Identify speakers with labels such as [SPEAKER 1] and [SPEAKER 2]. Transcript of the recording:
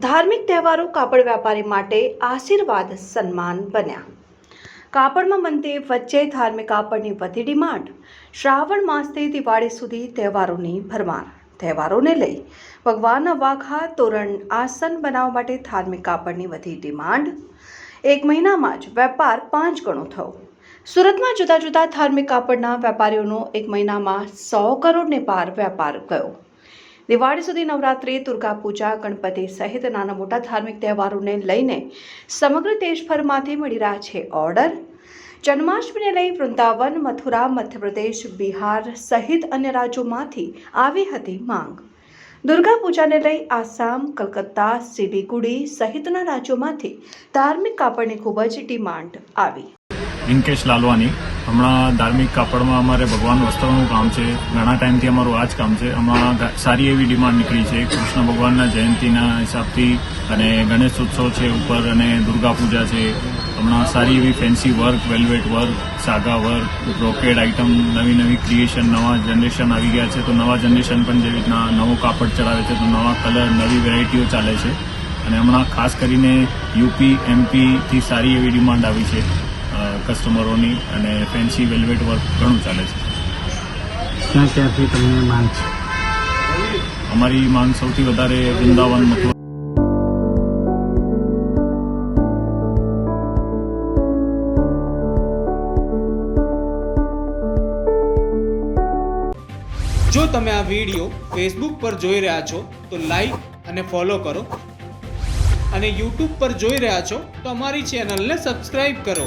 [SPEAKER 1] ધાર્મિક તહેવારો કાપડ વેપારી માટે આશીર્વાદ સન્માન બન્યા. કાપડમાં બનતી વચ્ચે ધાર્મિક કાપડની વધી ડિમાન્ડ. શ્રાવણ માસથી દિવાળી સુધી તહેવારોની ભરમાર. તહેવારોને લઈ ભગવાનના વાઘા તોરણ આસન બનાવવા માટે ધાર્મિક કાપડની વધી ડિમાન્ડ. એક મહિનામાં જ વેપાર પાંચ ગણો થયો. સુરતમાં જુદા જુદા ધાર્મિક કાપડના વેપારીઓનો એક મહિનામાં સો કરોડને પાર વેપાર ગયો. દિવાળી સુધી નવરાત્રિ, દુર્ગા પૂજા, ગણપતિ સહિત નાના મોટા ધાર્મિક તહેવારોને લઈને સમગ્ર દેશભરમાંથી મળી રહ્યા છે ઓર્ડર. જન્માષ્ટમીને લઈ વૃંદાવન, મથુરા, મધ્યપ્રદેશ, બિહાર સહિત અન્ય રાજ્યોમાંથી આવી હતી માંગ. દુર્ગા પૂજાને લઈ આસામ, કલકત્તા સિલિગુડી સહિતના રાજ્યોમાંથી ધાર્મિક કાપડની ખૂબ જ ડિમાન્ડ આવી.
[SPEAKER 2] રિંકેશ લાલવાની હમણાં ધાર્મિક કાપડમાં અમારે ભગવાન વસ્ત્રોનું કામ છે. ઘણા ટાઈમથી અમારું આ જ કામ છે. હમણાં સારી એવી ડિમાન્ડ નીકળી છે. કૃષ્ણ ભગવાનના જયંતિના હિસાબથી અને ગણેશ ઉત્સવ છે ઉપર અને દુર્ગા પૂજા છે. હમણાં સારી એવી ફેન્સી વર્ક વેલ્વેટ વર્ક સાગા વર્ક બ્રોકેડ આઇટમ નવી નવી ક્રિએશન નવા જનરેશન આવી ગયા છે. તો નવા જનરેશન પણ જેવી રીતના નવું કાપડ ચડાવે છે, તો નવા કલર નવી વેરાયટીઓ ચાલે છે. અને હમણાં ખાસ કરીને યુપી એમપીથી સારી એવી ડિમાન્ડ આવી છે. કસ્ટમરોની અને ફેન્સી વેલ્વેટ વર્ક ઘણું ચાલે છે.
[SPEAKER 3] ક્યાં ક્યાંથી તમને માંગ છે?
[SPEAKER 2] અમારી માંગ સૌથી વધારે વૃંદાવન મથુરા
[SPEAKER 4] જો તમે આ વીડિયો ફેસબુક પર જોઈ રહ્યા છો તો લાઈક અને ફોલો કરો. અને યુટ્યુબ પર જોઈ રહ્યા છો તો અમારી ચેનલને સબસ્ક્રાઈબ કરો.